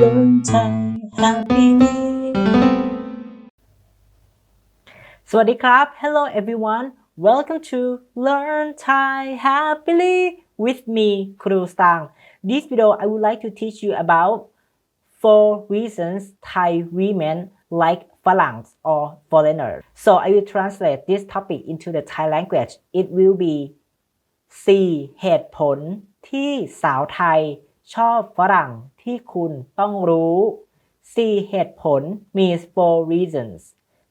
learn Thai สวัสดีครับ Hello everyone Welcome to Learn Thai Happily with me Kuru This video I would like to teach you about four reasons Thai women like Phalanx or foreigners So I will translate this topic into the Thai language It will be 4เหตุผลที่สาวไทยชอบฝรั่ง ที่คุณต้องรู้4เหตุผล means four reasons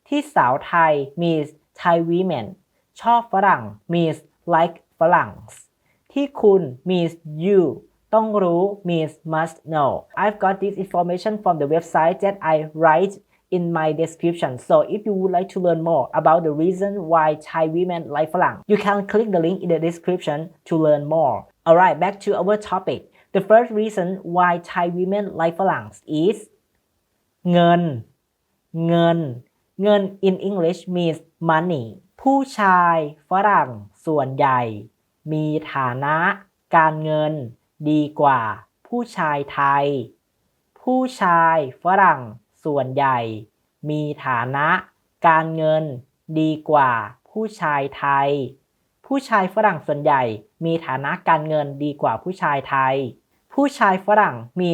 ที่สาวไทย means Thai women ชอบฝรั่ง means like ฝรั่งที่คุณ means you ต้องรู้ means must know I've got this information from the website that I write in my description so if you would like to learn more about the reason why Thai women like ฝรั่ง you can click the link in the description to learn more alright back to our topic The first reason why Thai women like ฝรั่ง is เงิน เงิน เงิน in English means money ผู้ชายฝรั่งส่วนใหญ่ มีฐานะการเงินดีกว่าผู้ชายไทย ผู้ชายฝรั่งส่วนใหญ่ มีฐานะการเงิน ดีกว่าผู้ชายไทย ผู้ชายฝรั่งส่วนใหญ่มีฐานะการเงินดีกว่าผู้ชายไทยผู้ชายฝรั่งมี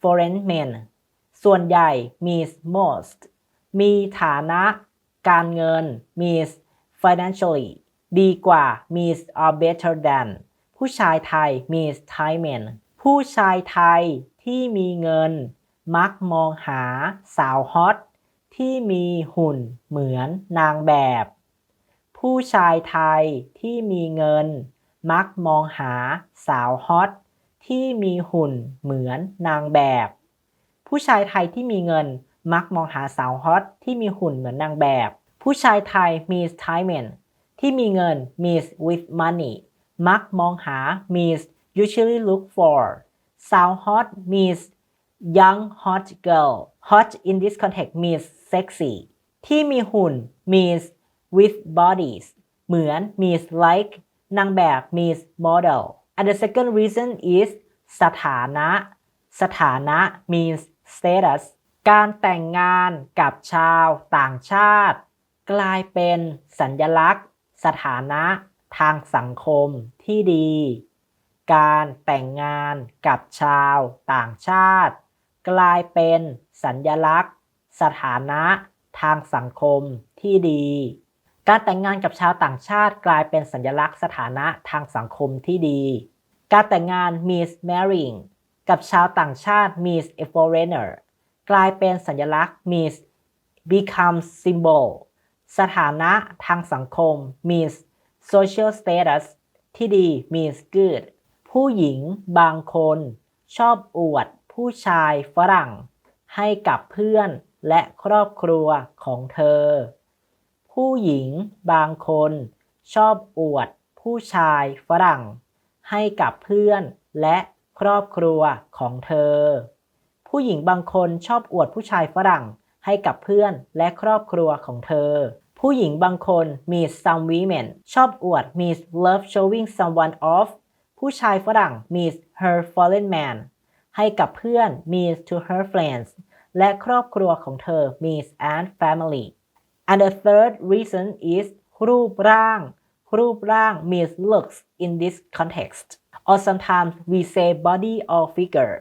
foreign men ส่วนใหญ่มี most มีฐานะการเงินมี financially ดีกว่ามี or better than ผู้ชายไทยมี Thai men ผู้ชายไทยที่มีเงิน มักมองหาสาวฮอตที่มีหุ่นเหมือนนางแบบ ผู้ชายไทยที่มีเงินมักมองหาสาวฮอตที่มีหุ่นเหมือนนางแบบ ผู้ชายไทยที่มีเงินมักมองหาสาวฮอตที่มีหุ่นเหมือนนางแบบ ผู้ชายไทยมีสไตเมนที่มีเงิน m e ส s with money มักมองหา m e ส s usually look for สาวฮอต m e ส s young hot girl hot in this context means sexy ที่มีหุ่น m e ส s with bodies เหมือน m e ส s like นางแบบ m e ส s model and the second reason is สถานะ สถานะ means status การแต่งงานกับชาวต่างชาติ กลายเป็นสัญญลักษณ์ สถานะทางสังคมที่ดี การแต่งงานกับชาวต่างชาติ กลายเป็นสัญญลักษณ์ สถานะทางสังคมที่ดีการแต่งงานกับชาวต่างชาติกลายเป็นสัญลักษณ์สถานะทางสังคมที่ดี การแต่งงาน Miss Marrying กับชาวต่างชาติ Miss a Foreigner กลายเป็นสัญลักษณ์ Miss Become Symbol สถานะทางสังคม Miss Social Status ที่ดี Miss Good ผู้หญิงบางคน ชอบอวดผู้ชายฝรั่ง ให้กับเพื่อนและครอบครัวของเธอผู้หญิงบางคนชอบอวดผู้ชายฝรั่งให้กับเพื่อนและครอบครัวของเธอ ผู้หญิงบางคนชอบอวดผู้ชายฝรั่งให้กับเพื่อนและครอบครัวของเธอ ผู้หญิงบางคนมี some women ชอบอวด miss love showing someone off ผู้ชายฝรั่ง miss her fallen man ให้กับเพื่อน miss to her friends และครอบครัวของเธอ miss and family and the third reason is รูปร่าง รูปร่าง means looks in this context or sometimes we say body or figure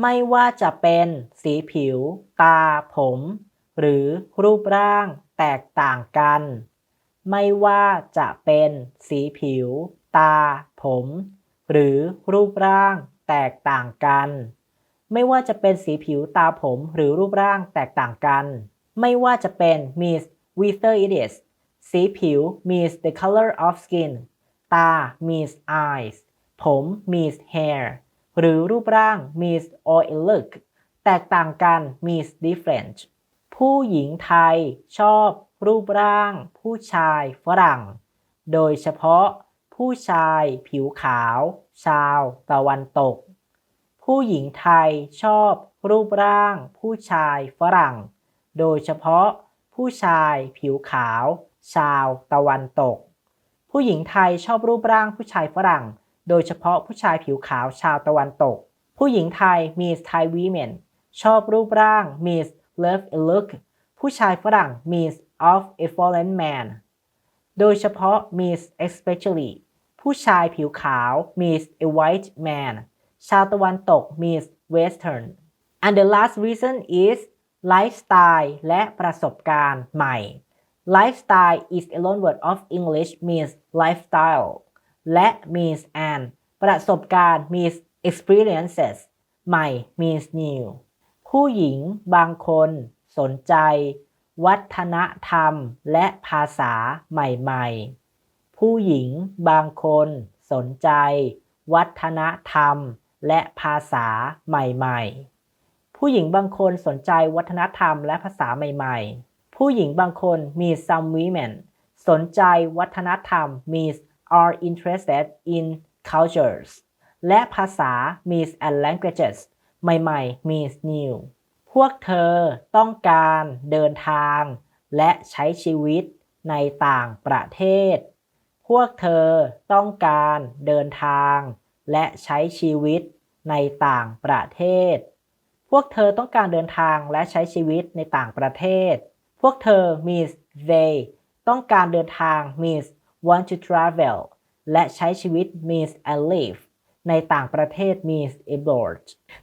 ไม่ว่าจะเป็นสีผิว ตา ผม หรือรูปร่างแตกต่างกัน ไม่ว่าจะเป็นสีผิว ตา ผม หรือรูปร่างแตกต่างกัน ไม่ว่าจะเป็นสีผิว ตา ผม หรือรูปร่างแตกต่างกันไม่ว่าจะเป็น Miss w i t h e r it is สีผิว Miss the color of skin ตา Miss eyes ผม Miss hair หรือรูปร่าง Miss or i look แตกต่างกัน Miss different ผู้หญิงไทยชอบรูปร่างผู้ชายฝรั่ง โดยเฉพาะผู้ชายผิวขาว ชาวตะวันตก ผู้หญิงไทยชอบรูปร่างผู้ชายฝรั่งโดยเฉพาะ ผู้ชายผิวขาว ชาวตะวันตก ผู้หญิงไทยชอบรูปร่างผู้ชายฝรั่ง โดยเฉพาะผู้ชายผิวขาวชาวตะวันตก ผู้หญิงไทยมีสไทยวีเมนชอบรูปร่างมีสเลิฟอ a Look ผู้ชายฝรั่ง m i s อ of ฟเฟ l l e n แมนโดยเฉพาะม Miss e s p e c i a l ี่ผู้ชายผิวขาวมีสเอ w วทแมนชาวตะวันตกมวสเทิร์น e r น and the last reason is ไลฟ์สไตล์และประสบการณ์ใหม่ lifestyle is a loan word of English means lifestyle และ means and ประสบการณ์ means experiences ใหม่ means new ผู้หญิงบางคนสนใจ วัฒนธรรมและภาษาใหม่ๆ ผู้หญิงบางคนสนใจ วัฒนธรรมและภาษาใหม่ๆผู้หญิงบางคนสนใจวัฒนธรรมและภาษาใหม่ๆ ผู้หญิงบางคนมี some women สนใจวัฒนธรรม means are interested in cultures และภาษา means and languages ใหม่ๆ means new พวกเธอต้องการเดินทางและใช้ชีวิตในต่างประเทศ พวกเธอต้องการเดินทางและใช้ชีวิตในต่างประเทศพวกเธอต้องการเดินทางและใช้ชีวิตในต่างประเทศ พวกเธอ means they ต้องการเดินทาง means want to travel และใช้ชีวิต means and live ในต่างประเทศ means abroad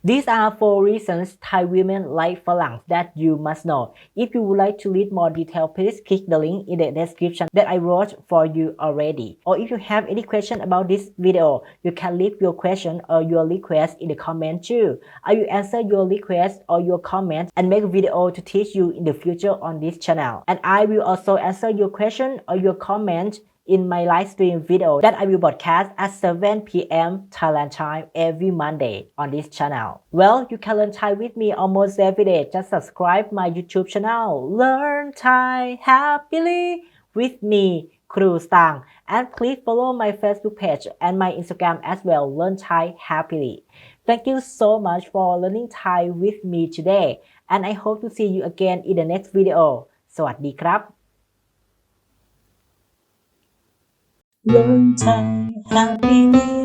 these are four reasons Thai women like ฝรั่ง that you must know if you would like to read more detail please click the link in the description that I wrote for you already or if you have any question about this video you can leave your question or your request in the comment too I will answer your request or your comment and make a video to teach you in the future on this channel and I will also answer your question or your comment in my live stream video that I will broadcast at 7 p.m. Thailand time every Monday on this channel. Well, you can learn Thai with me almost every day. Just subscribe my YouTube channel, Learn Thai Happily with me, Kru Stang. And please follow my Facebook page and my Instagram as well, Learn Thai Happily. Thank you so much for learning Thai with me today. And I hope to see you again in the next video. สวัสดีครับ才喊还硬。